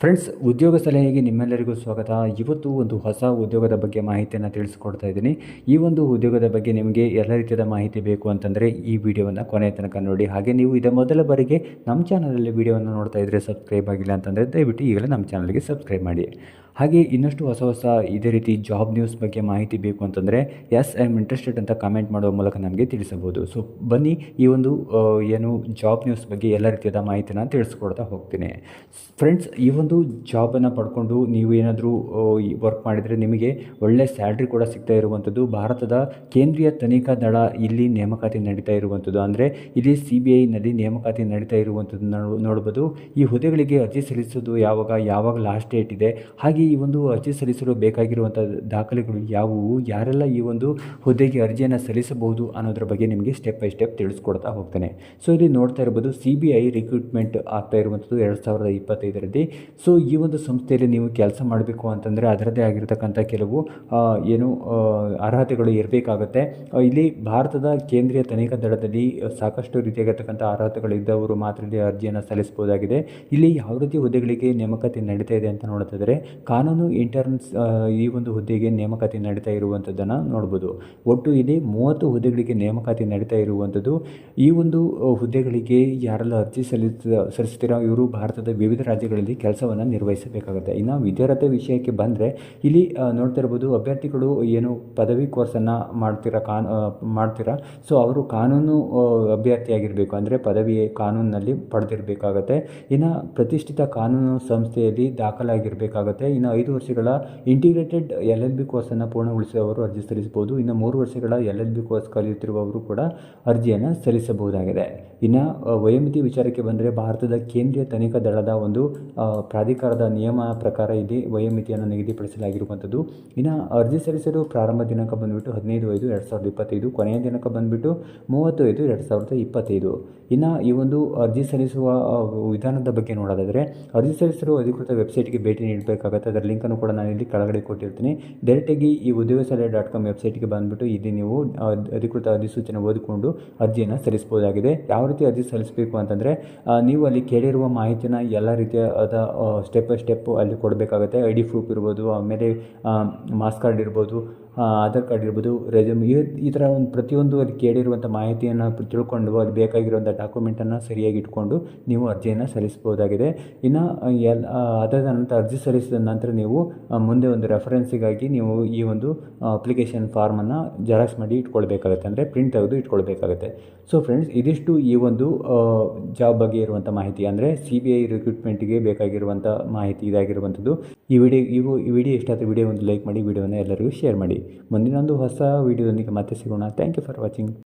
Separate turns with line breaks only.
Friends ಉದ್ಯೋಗ ಸಲಹೆಗೆ ನಿಮ್ಮೆಲ್ಲರಿಗೂ ಸ್ವಾಗತ. ಇವತ್ತು ಒಂದು ಹೊಸ ಉದ್ಯೋಗದ ಬಗ್ಗೆ ಮಾಹಿತಿಯನ್ನು ತಿಳಿಸ್ಕೊಡ್ತಾ ಇದ್ದೀನಿ. ಈ ಒಂದು ಉದ್ಯೋಗದ ಬಗ್ಗೆ ನಿಮಗೆ ಎಲ್ಲ ರೀತಿಯಾದ ಮಾಹಿತಿ ಬೇಕು ಅಂತಂದರೆ ಈ ವಿಡಿಯೋವನ್ನು ಕೊನೆಯ ತನಕ ನೋಡಿ. ಹಾಗೆ ನೀವು ಇದೇ ಮೊದಲ ಬಾರಿಗೆ ನಮ್ಮ ಚಾನಲಲ್ಲಿ ವಿಡಿಯೋವನ್ನು ನೋಡ್ತಾ ಇದ್ದರೆ ಸಬ್ಸ್ಕ್ರೈಬ್ ಆಗಿಲ್ಲ ಅಂತಂದರೆ ದಯವಿಟ್ಟು ಈಗಲೇ ನಮ್ಮ ಚಾನಲ್ಗೆ ಸಬ್ಸ್ಕ್ರೈಬ್ ಮಾಡಿ. ಹಾಗೆ ಇನ್ನಷ್ಟು ಹೊಸ ಹೊಸ ಇದೇ ರೀತಿ ಜಾಬ್ ನ್ಯೂಸ್ ಬಗ್ಗೆ ಮಾಹಿತಿ ಬೇಕು ಅಂತಂದರೆ ಎಸ್ ಐ ಆಮ್ ಇಂಟ್ರೆಸ್ಟೆಡ್ ಅಂತ ಕಮೆಂಟ್ ಮಾಡುವ ಮೂಲಕ ನಮಗೆ ತಿಳಿಸಬಹುದು. ಸೊ ಬನ್ನಿ ಈ ಒಂದು ಏನು ಜಾಬ್ ನ್ಯೂಸ್ ಬಗ್ಗೆ ಎಲ್ಲ ರೀತಿಯಾದ ಮಾಹಿತಿನ ತಿಳಿಸ್ಕೊಡ್ತಾ ಹೋಗ್ತೀನಿ. ಫ್ರೆಂಡ್ಸ್ ಈ ಒಂದು ಜಾಬನ್ನು ಪಡ್ಕೊಂಡು ನೀವು ಏನಾದರೂ ವರ್ಕ್ ಮಾಡಿದರೆ ನಿಮಗೆ ಒಳ್ಳೆ ಸ್ಯಾಲ್ರಿ ಕೂಡ ಸಿಗ್ತಾ ಇರುವಂಥದ್ದು ಭಾರತದ ಕೇಂದ್ರೀಯ ತನಿಖಾ ದಳ ಇಲ್ಲಿ ನೇಮಕಾತಿ ನಡೀತಾ ಇರುವಂಥದ್ದು ಅಂದರೆ ಇಲ್ಲಿ ಸಿ ಬಿ ಐನಲ್ಲಿ ನೇಮಕಾತಿ ನಡೀತಾ ಇರುವಂಥದ್ದು ನೋಡ್ಬೋದು. ಈ ಹುದ್ದೆಗಳಿಗೆ ಅರ್ಜಿ ಸಲ್ಲಿಸೋದು ಯಾವಾಗ ಯಾವಾಗ ಲಾಸ್ಟ್ ಡೇಟ್ ಇದೆ? ಹಾಗೆ ಈ ಒಂದು ಅರ್ಜಿ ಸಲ್ಲಿಸಲು ಬೇಕಾಗಿರುವಂಥ ದಾಖಲೆಗಳು ಯಾವುವು? ಯಾರೆಲ್ಲ ಈ ಒಂದು ಹುದ್ದೆಗೆ ಅರ್ಜಿಯನ್ನು ಸಲ್ಲಿಸಬಹುದು ಅನ್ನೋದ್ರ ಬಗ್ಗೆ ನಿಮಗೆ ಸ್ಟೆಪ್ ಬೈ ಸ್ಟೆಪ್ ತಿಳಿಸ್ಕೊಡ್ತಾ ಹೋಗ್ತೇನೆ. ಸೊ ಇಲ್ಲಿ ನೋಡ್ತಾ ಇರ್ಬೋದು ಸಿ ಬಿ ಐ ರಿಕ್ರೂಟ್ಮೆಂಟ್ ಆಗ್ತಾ ಇರುವಂಥದ್ದು ಎರಡು ಸಾವಿರದ ಇಪ್ಪತ್ತೈದರಲ್ಲಿ. ಸೊ ಈ ಒಂದು ಸಂಸ್ಥೆಯಲ್ಲಿ ನೀವು ಕೆಲಸ ಮಾಡಬೇಕು ಅಂತಂದರೆ ಅದರದ್ದೇ ಆಗಿರತಕ್ಕಂಥ ಕೆಲವು ಏನು ಅರ್ಹತೆಗಳು ಇರಬೇಕಾಗತ್ತೆ. ಇಲ್ಲಿ ಭಾರತದ ಕೇಂದ್ರೀಯ ತನಿಖಾ ದಳದಲ್ಲಿ ಸಾಕಷ್ಟು ರೀತಿಯಾಗಿರ್ತಕ್ಕಂಥ ಅರ್ಹತೆಗಳಿದ್ದವರು ಮಾತ್ರ ಇಲ್ಲಿ ಅರ್ಜಿಯನ್ನು ಸಲ್ಲಿಸಬಹುದಾಗಿದೆ. ಇಲ್ಲಿ ಯಾವ ರೀತಿ ಹುದ್ದೆಗಳಿಗೆ ನೇಮಕಾತಿ ನಡೀತಾ ಇದೆ ಅಂತ ನೋಡ್ತಿದ್ರೆ ಕಾನೂನು ಇಂಟರ್ನ್ಸ್ ಈ ಒಂದು ಹುದ್ದೆಗೆ ನೇಮಕಾತಿ ನಡೀತಾ ಇರುವಂಥದ್ದನ್ನು ನೋಡ್ಬೋದು. ಒಟ್ಟು ಇಲ್ಲಿ ಮೂವತ್ತು ಹುದ್ದೆಗಳಿಗೆ ನೇಮಕಾತಿ ನಡೀತಾ ಇರುವಂಥದ್ದು. ಈ ಒಂದು ಹುದ್ದೆಗಳಿಗೆ ಯಾರೆಲ್ಲ ಅರ್ಜಿ ಸಲ್ಲಿಸ ಸಲ್ಲಿಸ್ತೀರೋ ಇವರು ಭಾರತದ ವಿವಿಧ ರಾಜ್ಯಗಳಲ್ಲಿ ಕೆಲಸವನ್ನು ನಿರ್ವಹಿಸಬೇಕಾಗುತ್ತೆ. ಇನ್ನು ವಿದ್ಯಾರ್ಥಿ ವಿಷಯಕ್ಕೆ ಬಂದರೆ ಇಲ್ಲಿ ನೋಡ್ತಾ ಇರ್ಬೋದು ಅಭ್ಯರ್ಥಿಗಳು ಏನು ಪದವಿ ಕೋರ್ಸನ್ನು ಮಾಡ್ತೀರಾ, ಕಾನ್ ಮಾಡ್ತೀರಾ? ಸೊ, ಅವರು ಕಾನೂನು ಅಭ್ಯರ್ಥಿಯಾಗಿರಬೇಕು ಅಂದರೆ ಪದವಿ ಕಾನೂನಿನಲ್ಲಿ ಪಡೆದಿರಬೇಕಾಗತ್ತೆ. ಇನ್ನು ಪ್ರತಿಷ್ಠಿತ ಕಾನೂನು ಸಂಸ್ಥೆಯಲ್ಲಿ ದಾಖಲಾಗಿರಬೇಕಾಗತ್ತೆ. ಇನ್ನು ಐದು ವರ್ಷಗಳ ಇಂಟಿಗ್ರೇಟೆಡ್ ಎಲ್ ಎಲ್ ಬಿ ಕೋರ್ಸನ್ನು ಪೂರ್ಣಗೊಳಿಸಿದವರು ಅರ್ಜಿ ಸಲ್ಲಿಸಬಹುದು. ಇನ್ನು ಮೂರು ವರ್ಷಗಳ ಎಲ್ ಎಲ್ ಬಿ ಕೋರ್ಸ್ ಕಲಿಯುತ್ತಿರುವವರು ಕೂಡ ಅರ್ಜಿಯನ್ನು ಸಲ್ಲಿಸಬಹುದಾಗಿದೆ. ಇನ್ನು ವಯೋಮಿತಿ ವಿಚಾರಕ್ಕೆ ಬಂದರೆ ಭಾರತದ ಕೇಂದ್ರೀಯ ತನಿಖಾ ದಳದ ಒಂದು ಪ್ರಾಧಿಕಾರದ ನಿಯಮ ಪ್ರಕಾರ ಇಲ್ಲಿ ವಯೋಮಿತಿಯನ್ನು ನಿಗದಿಪಡಿಸಲಾಗಿರುವಂಥದ್ದು. ಇನ್ನು ಅರ್ಜಿ ಸಲ್ಲಿಸಲು ಪ್ರಾರಂಭ ದಿನಾಂಕ ಬಂದುಬಿಟ್ಟು ಹದಿನೈದು ಐದು ಎರಡು ಸಾವಿರದ ಇಪ್ಪತ್ತೈದು, ಕೊನೆಯ ದಿನಾಂಕ ಬಂದುಬಿಟ್ಟು ಮೂವತ್ತು ಐದು ಎರಡು ಸಾವಿರದ ಇಪ್ಪತ್ತೈದು. ಇನ್ನು ಈ ಒಂದು ಅರ್ಜಿ ಸಲ್ಲಿಸುವ ವಿಧಾನದ ಬಗ್ಗೆ ನೋಡೋದಾದರೆ ಅರ್ಜಿ ಸಲ್ಲಿಸಲು ಅಧಿಕೃತ ವೆಬ್ಸೈಟ್ಗೆ ಭೇಟಿ ನೀಡಬೇಕಾಗುತ್ತೆ. ಅದರ ಲಿಂಕನ್ನು ಕೂಡ ನಾನು ಇಲ್ಲಿ ಕೆಳಗಡೆ ಕೊಟ್ಟಿರ್ತೀನಿ. ಡೈರೆಕ್ಟಾಗಿ ಈ ಉದ್ಯೋಗ ಸಲಹೆ ಡಾಟ್ ಕಾಮ್ ವೆಬ್ಸೈಟ್ಗೆ ಬಂದುಬಿಟ್ಟು ಇಲ್ಲಿ ನೀವು ಅಧಿಕೃತ ಅಧಿಸೂಚನೆ ಓದಿಕೊಂಡು ಅರ್ಜಿಯನ್ನು ಸಲ್ಲಿಸಬಹುದಾಗಿದೆ. ಯಾವ ರೀತಿ ಅರ್ಜಿ ಸಲ್ಲಿಸಬೇಕು ಅಂತಂದರೆ ನೀವು ಅಲ್ಲಿ ಕೇಳಿರುವ ಮಾಹಿತಿನ ಎಲ್ಲ ರೀತಿಯಾದ ಸ್ಟೆಪ್ ಬೈ ಸ್ಟೆಪ್ ಅಲ್ಲಿ ಕೊಡಬೇಕಾಗುತ್ತೆ. ಐ ಡಿ ಪ್ರೂಫ್ ಇರ್ಬೋದು, ಆಮೇಲೆ ಮಾಸ್ ಕಾರ್ಡ್ ಇರ್ಬೋದು ಆಧಾರ್ ಕಾರ್ಡ್ ಇರ್ಬೋದು ರೆಸ್ಯೂಮ್ ಈ ಥರ ಒಂದು ಪ್ರತಿಯೊಂದು ಅಲ್ಲಿ ಕೇಳಿರುವಂಥ ಮಾಹಿತಿಯನ್ನು ತಿಳ್ಕೊಂಡು ಅಲ್ಲಿ ಬೇಕಾಗಿರುವಂಥ ಡಾಕ್ಯುಮೆಂಟನ್ನು ಸರಿಯಾಗಿ ಇಟ್ಕೊಂಡು ನೀವು ಅರ್ಜಿಯನ್ನು ಸಲ್ಲಿಸಬಹುದಾಗಿದೆ. ಇನ್ನು ಎಲ್ಲ ಅದಾದ ನಂತರ ಅರ್ಜಿ ಸಲ್ಲಿಸಿದ ನಂತರ ನೀವು ಮುಂದೆ ಒಂದು ರೆಫರೆನ್ಸಿಗಾಗಿ ನೀವು ಈ ಒಂದು ಅಪ್ಲಿಕೇಶನ್ ಫಾರ್ಮನ್ನು ಜೆರಾಕ್ಸ್ ಮಾಡಿ ಇಟ್ಕೊಳ್ಬೇಕಾಗುತ್ತೆ. ಅಂದರೆ ಪ್ರಿಂಟ್ ತೆಗೆದು ಇಟ್ಕೊಳ್ಬೇಕಾಗುತ್ತೆ. ಸೊ ಫ್ರೆಂಡ್ಸ್ ಇದಿಷ್ಟು ಈ ಒಂದು ಜಾಬ್ ಬಗ್ಗೆ ಇರುವಂಥ ಮಾಹಿತಿ. ಅಂದರೆ ಸಿ ಬಿ ಐ ರಿಕ್ರೂಟ್ಮೆಂಟ್ಗೆ ಬೇಕಾಗಿರುವಂಥ ಮಾಹಿತಿ ಇದಾಗಿರುವಂಥದ್ದು. ಈ ವಿಡಿಯೋ ಇವು, ಈ ವಿಡಿಯೋ ಇಷ್ಟ ವಿಡಿಯೋ ಒಂದು ಲೈಕ್ ಮಾಡಿ, ವಿಡಿಯೋನ ಎಲ್ಲರಿಗೂ ಶೇರ್ ಮಾಡಿ. ಮುಂದಿನ ಒಂದು ಹೊಸ ವಿಡಿಯೋದೊಂದಿಗೆ ಮತ್ತೆ ಸಿಗೋಣ. Thank you for watching